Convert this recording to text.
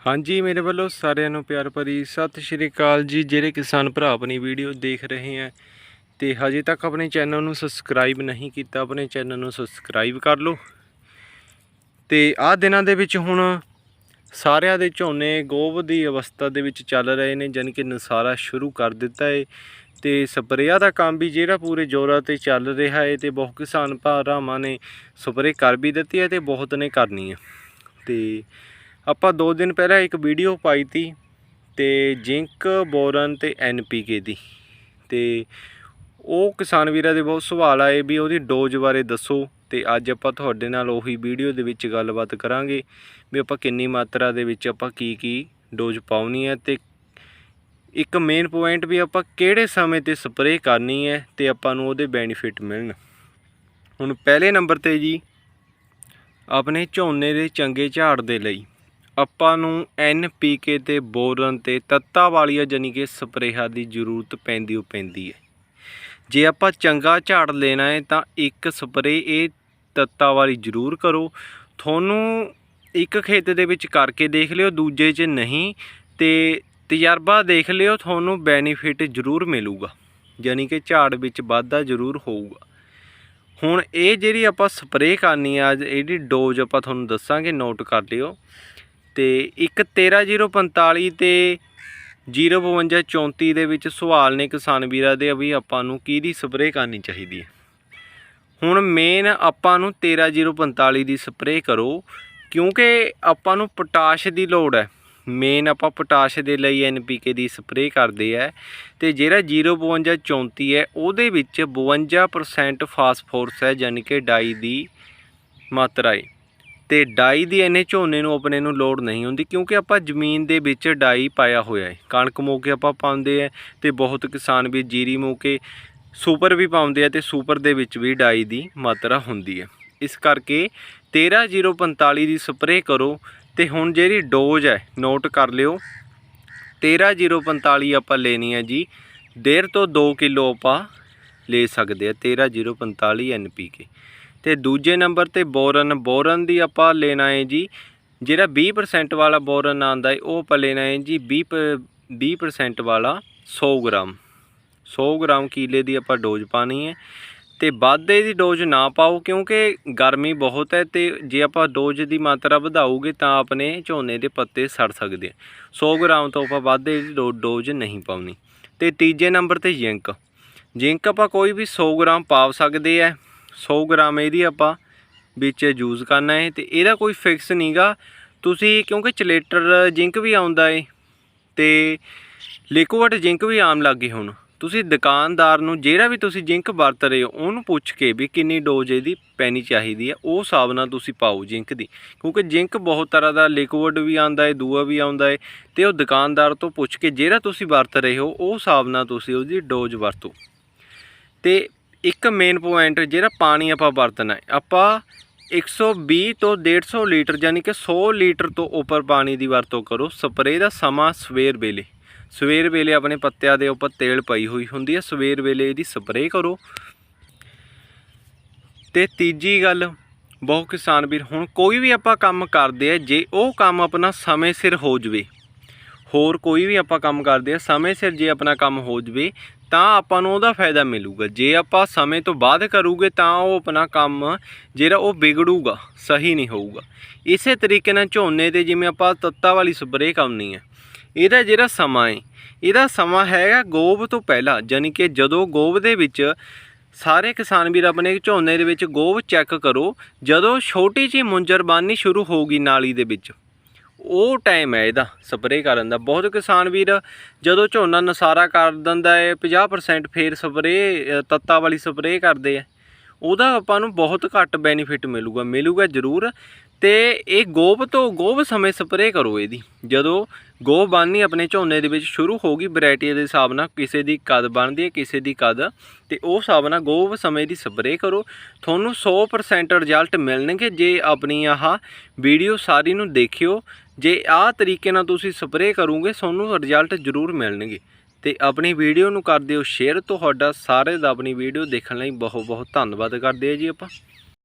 ਹਾਂਜੀ, ਮੇਰੇ ਵੱਲੋਂ ਸਾਰਿਆਂ ਨੂੰ ਪਿਆਰ ਭਰੀ ਸਤਿ ਸ਼੍ਰੀ ਅਕਾਲ ਜੀ, ਜਿਹੜੇ ਕਿਸਾਨ ਭਰਾ ਆਪਣੀ ਵੀਡੀਓ ਦੇਖ ਰਹੇ ਹੈ ਤੇ ਹਜੇ ਤੱਕ ਆਪਣੇ ਚੈਨਲ ਨੂੰ ਸਬਸਕ੍ਰਾਈਬ ਨਹੀਂ ਕੀਤਾ, ਆਪਣੇ ਚੈਨਲ ਨੂੰ ਸਬਸਕ੍ਰਾਈਬ ਕਰ ਲਓ। ਤੇ ਆਹ ਦਿਨਾਂ ਦੇ ਵਿੱਚ ਹੁਣ ਸਾਰਿਆਂ ਦੇ ਝੋਨੇ ਗੋਭ ਦੀ ਅਵਸਥਾ ਦੇ ਵਿੱਚ ਚੱਲ ਰਹੇ ਨੇ, ਜਾਣੀ ਕਿ ਨਸਾਰਾ ਸ਼ੁਰੂ ਕਰ ਦਿੱਤਾ ਹੈ ਤੇ ਸਪਰੇਆ ਦਾ ਕੰਮ ਵੀ ਜਿਹੜਾ ਪੂਰੇ ਜ਼ੋਰਾਂ ਤੇ ਚੱਲ ਰਿਹਾ ਏ ਤੇ ਬਹੁਤ ਕਿਸਾਨ ਭਰਾਵਾਂ ਨੇ ਸਪਰੇਅ ਕਰ ਵੀ ਦਿੱਤੀ ਹੈ ਤੇ ਬਹੁਤ ਨੇ ਕਰਨੀ ਹੈ ਤੇ ਆਪਾਂ 2 ਦਿਨ ਪਹਿਲਾਂ ਇੱਕ ਵੀਡੀਓ ਪਾਈ ਤੀ ਤੇ ਜ਼ਿੰਕ ਬੋਰਨ ਤੇ ਐਨਪੀਕੇ ਦੀ। ਤੇ ਉਹ ਕਿਸਾਨ ਵੀਰਾਂ ਦੇ ਬਹੁਤ ਸਵਾਲ ਆਏ ਵੀ ਉਹਦੀ ਡੋਜ਼ ਬਾਰੇ ਦੱਸੋ ਤੇ ਅੱਜ ਆਪਾਂ ਤੁਹਾਡੇ ਨਾਲ ਉਹੀ ਵੀਡੀਓ ਦੇ ਵਿੱਚ ਗੱਲਬਾਤ ਕਰਾਂਗੇ ਵੀ ਆਪਾਂ ਕਿੰਨੀ ਮਾਤਰਾ ਦੇ ਵਿੱਚ ਆਪਾਂ ਕੀ ਕੀ ਡੋਜ਼ ਪਾਉਣੀ ਹੈ ਤੇ ਇੱਕ ਮੇਨ ਪੁਆਇੰਟ ਵੀ ਆਪਾਂ ਕਿਹੜੇ ਸਮੇਂ ਤੇ ਸਪਰੇਅ ਕਰਨੀ ਹੈ ਤੇ ਆਪਾਂ ਨੂੰ ਉਹਦੇ ਬੈਨੀਫਿਟ ਮਿਲਣ। ਹੁਣ ਪਹਿਲੇ ਨੰਬਰ ਤੇ ਜੀ, ਆਪਣੇ ਝੋਨੇ ਦੇ ਚੰਗੇ ਝਾੜ ਦੇ ਲਈ। ਆਪਾਂ ਨੂੰ ਐੱਨ ਪੀ ਕੇ ਤੇ ਬੋਰਨ ਤੇ ਤੱਤਾ ਵਾਲੀਆਂ ਜਾਨੀ ਕਿ ਸਪਰੇਹਾਂ ਦੀ ਜ਼ਰੂਰਤ ਪੈਂਦੀ ਉਹ ਪੈਂਦੀ ਹੈ। ਜੇ ਆਪਾਂ ਚੰਗਾ ਝਾੜ ਲੈਣਾ ਹੈ ਤਾਂ ਇੱਕ ਸਪਰੇ ਇਹ ਤੱਤਾ ਵਾਲੀ ਜ਼ਰੂਰ ਕਰੋ। ਤੁਹਾਨੂੰ ਇੱਕ ਖੇਤ ਦੇ ਵਿੱਚ ਕਰਕੇ ਦੇਖ ਲਿਓ, ਦੂਜੇ 'ਚ ਨਹੀਂ ਤੇ ਤਜਰਬਾ ਦੇਖ ਲਿਓ, ਤੁਹਾਨੂੰ ਬੈਨੀਫਿਟ ਜ਼ਰੂਰ ਮਿਲੂਗਾ। ਯਾਨੀ ਕਿ ਝਾੜ ਵਿੱਚ ਵਾਧਾ ਜ਼ਰੂਰ ਹੋਊਗਾ। ਹੁਣ ਇਹ ਜਿਹੜੀ ਆਪਾਂ ਸਪਰੇਅ ਕਰਨੀ ਆ ਅੱਜ ਇਹਦੀ ਡੋਜ਼ ਆਪਾਂ ਤੁਹਾਨੂੰ ਦੱਸਾਂਗੇ, ਨੋਟ ਕਰ ਲਿਓ। ਤੇ ਇੱਕ 13045 ਤੇ 05234 ਦੇ ਵਿੱਚ ਸਵਾਲ ਨੇ ਕਿਸਾਨ ਵੀਰਾਂ ਦੇ, ਵੀ ਆਪਾਂ ਨੂੰ ਕਿਹਦੀ ਸਪਰੇਅ ਕਰਨੀ ਚਾਹੀਦੀ ਹੈ? ਹੁਣ ਮੇਨ ਆਪਾਂ ਨੂੰ 13045 ਦੀ ਸਪਰੇਅ ਕਰੋ, ਕਿਉਂਕਿ ਆਪਾਂ ਨੂੰ ਪੋਟਾਸ਼ ਦੀ ਲੋੜ ਹੈ। ਮੇਨ ਆਪਾਂ ਪੋਟਾਸ਼ ਦੇ ਲਈ ਐਨਪੀਕੇ ਦੀ ਸਪਰੇਅ ਕਰਦੇ ਆ ਤੇ ਜਿਹੜਾ 05234 ਹੈ, ਉਹਦੇ ਵਿੱਚ 52% ਫਾਸਫੋਰਸ ਹੈ ਯਾਨੀ ਕਿ ਡਾਈ ਦੀ ਮਾਤਰਾ ਹੈ। ਤੇ ਡਾਈ ਦੀ ਇਹਨੇ ਝੋਨੇ ਨੂੰ, ਆਪਣੇ ਨੂੰ ਲੋੜ ਨਹੀਂ ਹੁੰਦੀ, ਕਿਉਂਕਿ ਆਪਾਂ ਜ਼ਮੀਨ ਦੇ ਵਿੱਚ ਡਾਈ ਪਾਇਆ ਹੋਇਆ ਹੈ। ਕਣਕ ਮੋਕੇ ਆਪਾਂ ਪਾਉਂਦੇ ਆ ਤੇ ਬਹੁਤ ਕਿਸਾਨ ਵੀ ਜੀਰੀ ਮੋਕੇ ਸੁਪਰ ਵੀ ਪਾਉਂਦੇ ਆ ਤੇ ਸੁਪਰ ਦੇ ਵਿੱਚ ਵੀ ਡਾਈ ਦੀ ਮਾਤਰਾ ਹੁੰਦੀ ਹੈ। ਇਸ ਕਰਕੇ 13045 ਦੀ ਸਪਰੇਅ ਕਰੋ ਤੇ ਹੁਣ ਜਿਹੜੀ ਡੋਜ਼ ਹੈ, ਨੋਟ ਕਰ ਲਿਓ। 13045 ਆਪਾਂ ਲੈਣੀ ਹੈ ਜੀ 1.5 ਤੋਂ 2 ਕਿਲੋ ਆਪਾਂ ਲੈ ਸਕਦੇ ਆ 13045 ਐਨਪੀਕੇ ਤੇ ਦੂਜੇ ਨੰਬਰ ਤੇ ਬੋਰਨ ਬੋਰਨ ਦੀ ਆਪਾਂ ਲੈਣਾ ਹੈ ਜੀ, ਜਿਹੜਾ 20% ਵਾਲਾ ਬੋਰਨ ਆਂਦਾ ਹੈ ਉਹ ਆਪਾਂ ਲੈਣਾ ਹੈ ਜੀ 20 ਪ- 20% ਵਾਲਾ 100 ਗ੍ਰਾਮ। 100 ਗ੍ਰਾਮ ਕੀਲੇ ਦੀ ਆਪਾਂ ਡੋਜ਼ ਪਾਣੀ ਹੈ ਤੇ ਵਾਧੇ ਦੀ ਡੋਜ਼ ਨਾ ਪਾਓ ਕਿਉਂਕਿ ਗਰਮੀ ਬਹੁਤ ਹੈ ਤੇ ਜੇ ਆਪਾਂ ਡੋਜ਼ ਦੀ ਮਾਤਰਾ ਵਧਾਉਗੇ ਤਾਂ ਆਪਣੇ ਝੋਨੇ ਦੇ ਪੱਤੇ ਸੜ ਸਕਦੇ ਆ 100 ਗ੍ਰਾਮ ਤੋਂ ਆਪਾਂ ਵਾਧੇ ਦੀ ਡੋਜ਼ ਨਹੀਂ ਪਾਉਣੀ। ਤੇ ਤੀਜੇ ਨੰਬਰ ਤੇ ਜ਼ਿੰਕ। ਜ਼ਿੰਕ ਆਪਾਂ ਕੋਈ ਵੀ 100 ਗ੍ਰਾਮ ਪਾ ਸਕਦੇ ਆ 100 ਗ੍ਰਾਮ ਇਹਦੀ ਆਪਾਂ ਵਿੱਚ ਯੂਜ਼ ਕਰਨਾ ਹੈ ਤੇ ਇਹਦਾ ਕੋਈ ਫਿਕਸ ਨਹੀਂਗਾ ਤੁਸੀਂ ਕਿਉਂਕਿ ਚਲੇਟਰ ਜ਼ਿੰਕ ਵੀ ਆਉਂਦਾ ਏ, ਤੇ ਲਿਕੁਇਡ ਜ਼ਿੰਕ ਵੀ ਆਮ ਗਈ ਹੁਣ। ਤੁਸੀਂ ਦੁਕਾਨਦਾਰ ਨੂੰ ਜਿਹੜਾ ਵੀ ਤੁਸੀਂ ਜ਼ਿੰਕ ਵਰਤ ਰਹੇ ਹੋ, ਉਹਨੂੰ ਪੁੱਛ ਕੇ ਵੀ ਕਿੰਨੀ ਡੋਜ਼ ਇਹਦੀ ਪੈਣੀ ਚਾਹੀਦੀ ਹੈ ਉਹ ਹਿਸਾਬ ਨਾਲ ਤੁਸੀਂ ਪਾਓ ਜ਼ਿੰਕ ਦੀ। ਕਿਉਂਕਿ ਜ਼ਿੰਕ ਬਹੁਤ ਤਰ੍ਹਾਂ ਦਾ ਲਿਕੁਇਡ ਵੀ ਆਉਂਦਾ ਹੈ ਦੂਆ ਵੀ ਆਉਂਦਾ ਹੈ ਤੇ ਉਹ ਦੁਕਾਨਦਾਰ ਤੋਂ ਪੁੱਛ ਕੇ ਜਿਹੜਾ ਤੁਸੀਂ ਵਰਤ ਰਹੇ ਹੋ, ਉਹ ਹਿਸਾਬ ਨਾਲ ਤੁਸੀਂ ਉਹਦੀ ਡੋਜ਼ ਵਰਤੋ। ਤੇ ਇੱਕ ਮੇਨ ਪੁਆਇੰਟ ਜਿਹੜਾ ਪਾਣੀ ਆਪਾਂ ਵਰਤਣਾ ਹੈ। ਆਪਾਂ 120 ਤੋਂ 150 ਲੀਟਰ ਯਾਨੀ ਕਿ 100 ਲੀਟਰ ਤੋਂ ਉੱਪਰ ਪਾਣੀ ਦੀ ਵਰਤੋਂ ਕਰੋ। ਸਪਰੇਅ ਦਾ ਸਮਾਂ ਸਵੇਰ ਵੇਲੇ। ਸਵੇਰ ਵੇਲੇ ਆਪਣੇ ਪੱਤਿਆਂ ਦੇ ਉੱਪਰ ਤੇਲ ਪਈ ਹੋਈ ਹੁੰਦੀ ਹੈ। ਸਵੇਰ ਵੇਲੇ ਇਹਦੀ ਸਪਰੇਅ ਕਰੋ। ਤੇ ਤੀਜੀ ਗੱਲ ਬਹੁਤ ਕਿਸਾਨ ਵੀਰ, ਹੁਣ ਕੋਈ ਵੀ ਆਪਾਂ ਕੰਮ ਕਰਦੇ ਆ, ਜੇ ਉਹ ਕੰਮ ਆਪਣਾ ਸਮੇਂ ਸਿਰ ਹੋ ਜਵੇ, ਹੋਰ ਕੋਈ ਵੀ ਆਪਾਂ ਕੰਮ ਕਰਦੇ ਆ, ਸਮੇਂ ਸਿਰ ਜੇ ਆਪਣਾ ਕੰਮ ਹੋ ਜਵੇ ਤਾਂ ਆਪਾਂ ਨੂੰ ਉਹਦਾ ਫਾਇਦਾ ਮਿਲੂਗਾ। ਜੇ ਆਪਾਂ ਸਮੇਂ ਤੋਂ ਬਾਅਦ ਕਰੂਗੇ ਤਾਂ ਉਹ ਆਪਣਾ ਕੰਮ ਜਿਹੜਾ ਉਹ ਵਿਗੜੂਗਾ, ਸਹੀ ਨਹੀਂ ਹੋਊਗਾ। ਇਸੇ ਤਰੀਕੇ ਨਾਲ ਝੋਨੇ ਤੇ ਜਿਵੇਂ ਆਪਾਂ ਤੱਤਾ ਵਾਲੀ ਸਪਰੇਅ ਕਰਨੀ ਹੈ, ਇਹਦਾ ਜਿਹੜਾ ਸਮਾਂ ਹੈ, ਇਹਦਾ ਸਮਾਂ ਹੈਗਾ ਗੋਭ ਤੋਂ ਪਹਿਲਾਂ ਯਾਨੀ ਕਿ ਜਦੋਂ ਗੋਭ ਦੇ ਵਿੱਚ ਸਾਰੇ ਕਿਸਾਨ ਵੀਰ ਆਪਣੇ ਝੋਨੇ ਦੇ ਵਿੱਚ ਗੋਭ ਚੈੱਕ ਕਰੋ, ਜਦੋਂ ਛੋਟੀ ਜਿਹੀ ਮੁੰਜਰ ਬਣਨੀ ਸ਼ੁਰੂ ਹੋਊਗੀ ਨਾਲੀ ਦੇ ਵਿੱਚ। ਉਹ ਟਾਈਮ ਹੈ ਇਹਦਾ ਸਪਰੇਅ ਕਰਨ ਦਾ ਬਹੁਤ ਕਿਸਾਨ ਵੀਰ, ਜਦੋਂ ਝੋਨਾ ਨਸਾਰਾ ਕਰ ਦਿੰਦਾ ਹੈ 50% ਫੇਰ ਸਪਰੇਅ ਤੱਤਾ ਵਾਲੀ ਸਪਰੇਅ ਕਰਦੇ ਆ। ਉਹਦਾ ਆਪਾਂ ਨੂੰ ਬਹੁਤ ਘੱਟ ਬੈਨੀਫਿਟ ਮਿਲੂਗਾ ਮਿਲੂਗਾ ਜ਼ਰੂਰ। ਤੇ ਇਹ ਗੋਭ ਤੋਂ ਗੋਭ ਸਮੇਂ ਸਪਰੇਅ ਕਰੋ ਇਹਦੀ। ਜਦੋਂ ਗੋਭ ਬਣਨੀ ਆਪਣੇ ਝੋਨੇ ਦੇ ਵਿੱਚ ਸ਼ੁਰੂ ਹੋਗੀ ਵੈਰਾਈਟੀ ਦੇ ਹਿਸਾਬ ਨਾਲ ਕਿਸੇ ਦੀ ਕਦ ਬਣਦੀ ਹੈ, ਕਿਸੇ ਦੀ ਕਦ, ਤੇ ਉਹ ਹਿਸਾਬ ਨਾਲ ਗੋਬ ਸਮੇਂ ਦੀ ਸਪਰੇਅ ਕਰੋ। ਤੁਹਾਨੂੰ 100% ਰਿਜ਼ਲਟ ਮਿਲਣਗੇ ਜੇ ਆਪਣੀ ਆਹ ਵੀਡੀਓ ਸਾਰੀ ਨੂੰ ਦੇਖਿਓ। ਜੇ ਆਹ ਤਰੀਕੇ ਨਾਲ ਤੁਸੀਂ ਸਪਰੇਅ ਕਰੋਗੇ, ਤੁਹਾਨੂੰ ਰਿਜ਼ਲਟ ਜ਼ਰੂਰ ਮਿਲਣਗੇ। ਤੇ ਆਪਣੀ ਵੀਡੀਓ ਨੂੰ ਕਰ ਦਿਓ ਸ਼ੇਅਰ ਤੁਹਾਡਾ ਸਾਰੇ ਦਾ ਆਪਣੀ ਵੀਡੀਓ ਦੇਖਣ ਲਈ ਬਹੁਤ ਬਹੁਤ ਧੰਨਵਾਦ ਕਰਦੇ ਆ ਜੀ ਆਪਾਂ।